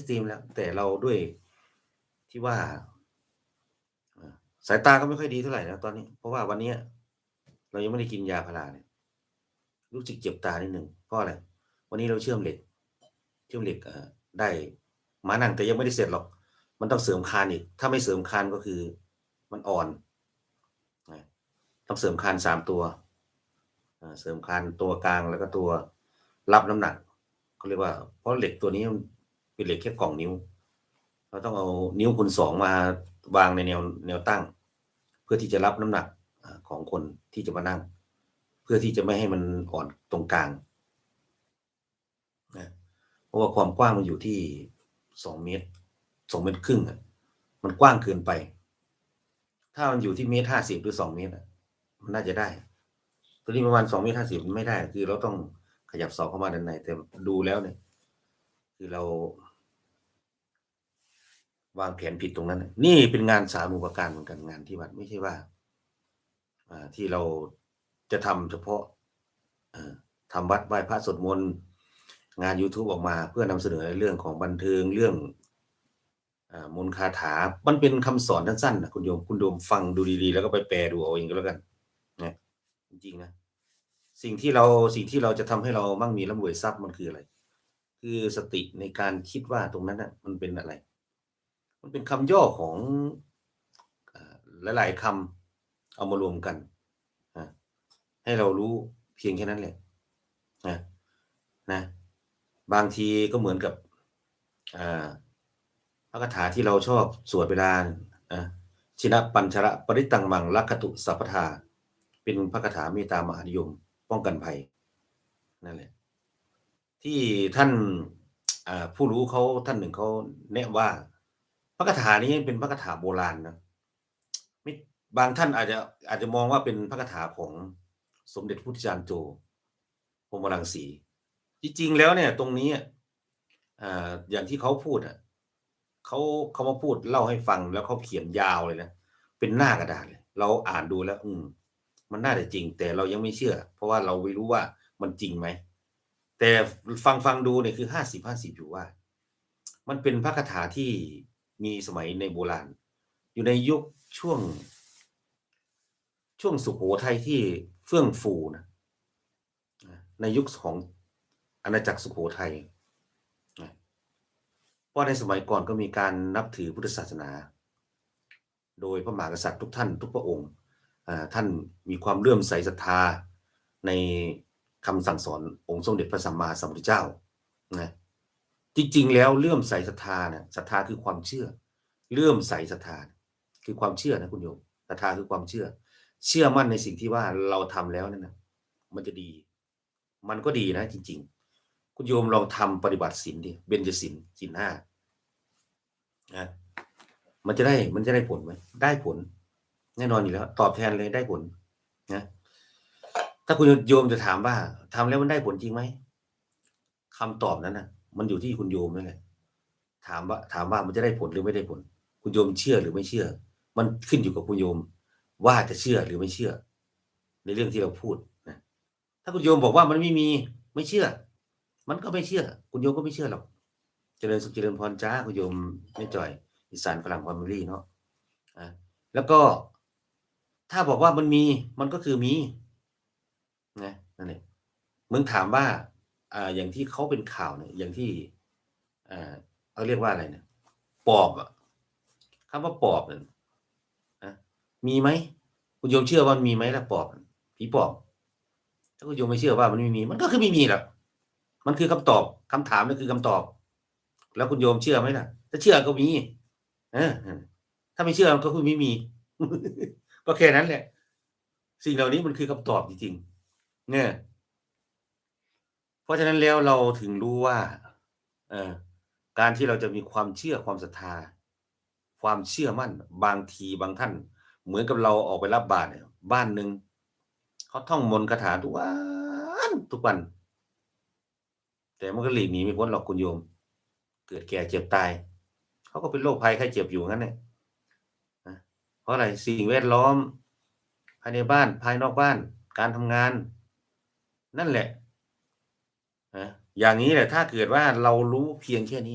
สตรีมแล้ว แต่เราด้วยที่ว่า สายตาก็ไม่ค่อยดีเท่าไหร่นะตอนนี้ เพราะว่าวันนี้เรายังไม่ได้กินยาพาราเนี่ยรู้สึกเจ็บตานิดหนึ่งเพราะอะไรวันนี้เราเชื่อมเหล็ก เชื่อมเหล็กได้มานั่งแต่ยังไม่ได้เสร็จหรอก มันต้องเสริมคานอีก ถ้าไม่เสริมคานก็คือ มันอ่อนต้องเสริมคานสามตัวเสริมคานตัวกลางแล้วก็ตัวรับน้ำหนักเขาเรียกว่าเพราะเหล็กตัวนี้ เป็นเหล็กแค่กล่องนิ้ว เราต้องเอานิ้วคูณสองมาวางในแนวแนวตั้ง เพื่อที่จะรับน้ำหนักของคนที่จะมานั่ง เพื่อที่จะไม่ให้มันอ่อนตรงกลางนะเพราะว่าความกว้างมันอยู่ที่สองเมตรสองเมตรครึ่งอะมันกว้างเกินไป ถ้ามันอยู่ที่เมตรห้าสิบหรือสองเมตรอะมันน่าจะได้ ตัวนี้ประมาณสองเมตรห้าสิบไม่ได้ คือเราต้องขยับเสาเข้ามาด้านในแต่ดูแล้วเนี่ย คือเรา วางแผนผิดตรงนั้น นี่เป็นงานสามุปการเหมือนกันงานที่วัดไม่ใช่ว่าที่เราจะทำเฉพาะทำวัดไหว้พระสวดมนต์งาน YouTube ออกมาเพื่อนำเสนอเรื่องของบันเทิงเรื่องอมนคาถา มันเป็นคำสอนสั้นๆนะคุณโยมคุณโยมฟังดูดีๆ แล้วก็ไปแปลดูเอาเองก็แล้วกันนะจริงๆนะ สิ่งที่เราสิ่งที่เราจะทำให้เรามั่งมีร่ำรวยทรัพย์มันคืออะไร คือสติในการคิดว่าตรงนั้นนะมันเป็นอะไร มันเป็นคำย่อของหลาย ๆคำเอามารวมกัน ให้เรารู้เพียงแค่นั้นแหละนะนะบางทีก็เหมือนกับพระคาถาที่เราชอบสวดเวลาชินะปัญชระปริตังมังลักขตุสัพพทาเป็นพระคาถาเมตตามหานิยม ป้องกันภัยนั่นแหละ ที่ท่านผู้รู้เขาท่านหนึ่งเขาแนะว่าพระคาถานี้เป็นพระคาถาโบราณนะไม่บางท่านอาจจะอาจจะมองว่าเป็นพระคาถาของสมเด็จพระพุทธจารย์โจพรมรังสี จริงๆ แล้วเนี่ย ตรงนี้ออย่างที่เขาพูดอะเขาเขามาพูดเล่าให้ฟังแล้วเขาเขียนยาวเลยนะเป็นหน้ากระดาษเลย เราอ่านดูแล้ว อืม มันน่าจะจริง แต่เรายังไม่เชื่อ เพราะว่าเราไม่รู้ว่ามันจริงไหม แต่ฟังฟังดูเนี่ยคือห้าสิบห้าสิบอยู่ว่า มันเป็นพระคาถาที่มีสมัยในโบราณ อยู่ในยุคช่วง ช่วงสุโขทัยที่เฟื่องฟูนะในยุคของอาณาจักรสุโขทัยเพราะในสมัยก่อนก็มีการนับถือพุทธศาสนา โดยพระมหากษัตริย์ทุกท่าน ทุกพระองค์ท่านมีความเลื่อมใสศรัทธาใน คำสั่งสอนองค์สมเด็จพระสัมมาสัมพุทธเจ้านะจริงๆแล้วเลื่อมใสศรัทธาเนี่ยศรัทธาคือความเชื่อ เลื่อมใสศรัทธาคือความเชื่อนะคุณโยมศรัทธาคือความเชื่อ เชื่อมั่นในสิ่งที่ว่าเราทำแล้วนั่นนะมันจะดี มันก็ดีนะจริง ๆ คุณโยมลองทำปฏิบัติศีลดิเบญจศีลศีลห้านะมันจะได้มันจะได้ผลไหมได้ผล แน่นอนอยู่แล้ว ตอบแทนเลยได้ผลนะาคุณโยมจะถามว่าทำแล้วมันได้ผลจริงไหมคำตอบนั้นนะมันอยู่ที่คุณโยมนั่นแหละถามว่า ถามว่ามันจะได้ผลหรือไม่ได้ผล คุณโยมเชื่อหรือไม่เชื่อ มันขึ้นอยู่กับคุณโยม ว่าจะเชื่อหรือไม่เชื่อ ในเรื่องที่เราพูดนะถ้าคุณโยมบอกว่ามันไม่มีไม่เชื่อ มันก็ไม่เชื่อ คุณโยมก็ไม่เชื่อหรอกเจริญสุขเจริญพรจ้าคุณโยมไม่จ่อยอีสานฝรั่งฟามิลี่เนาะอะแล้วก็ถ้าบอกว่ามันมีมันก็คือมี นะนั่นเองมึงถามว่าอ่าอย่างที่เขาเป็นข่าวเนี่ยอย่างที่อ่าเขาเรียกว่าอะไรเนี่ยปอบอะคำว่าปอบเนี่ยนะมีไหมคุณโยมเชื่อว่ามันมีไหมล่ะปอบผีปอบถ้าคุณโยมไม่เชื่อว่ามันไม่มี มันก็คือไม่มีหรอกมันคือคำตอบคำถามนั่นคือคำตอบ แล้วคุณโยมเชื่อไหมล่ะ ถ้าเชื่อก็มีเออถ้าไม่เชื่อก็คือไม่มี ก็แค่นั้นแหละ สิ่งเหล่านี้มันคือคำตอบจริงๆ เนี่ย เพราะฉะนั้นแล้วเราถึงรู้ว่า เออการที่เราจะมีความเชื่อความศรัทธา ความเชื่อมั่น บางทีบางท่าน เหมือนกับเราออกไปรับบาตรเนี่ยบ้านหนึ่งเขาท่องมนต์คาถาทุกวันทุกวัน แต่มันก็หลีกหนีไม่พ้นหรอกคุณโยม เกิดแก่เจ็บตายเขาก็เป็นโรคภัยไข้เจ็บอยู่งั้นเนี่ยเพราะอะไรสิ่งแวดล้อม ภายในบ้านภายนอกบ้าน การทำงาน นั่นแหละ อย่างนี้แหละ ถ้าเกิดว่าเรารู้เพียงแค่นี้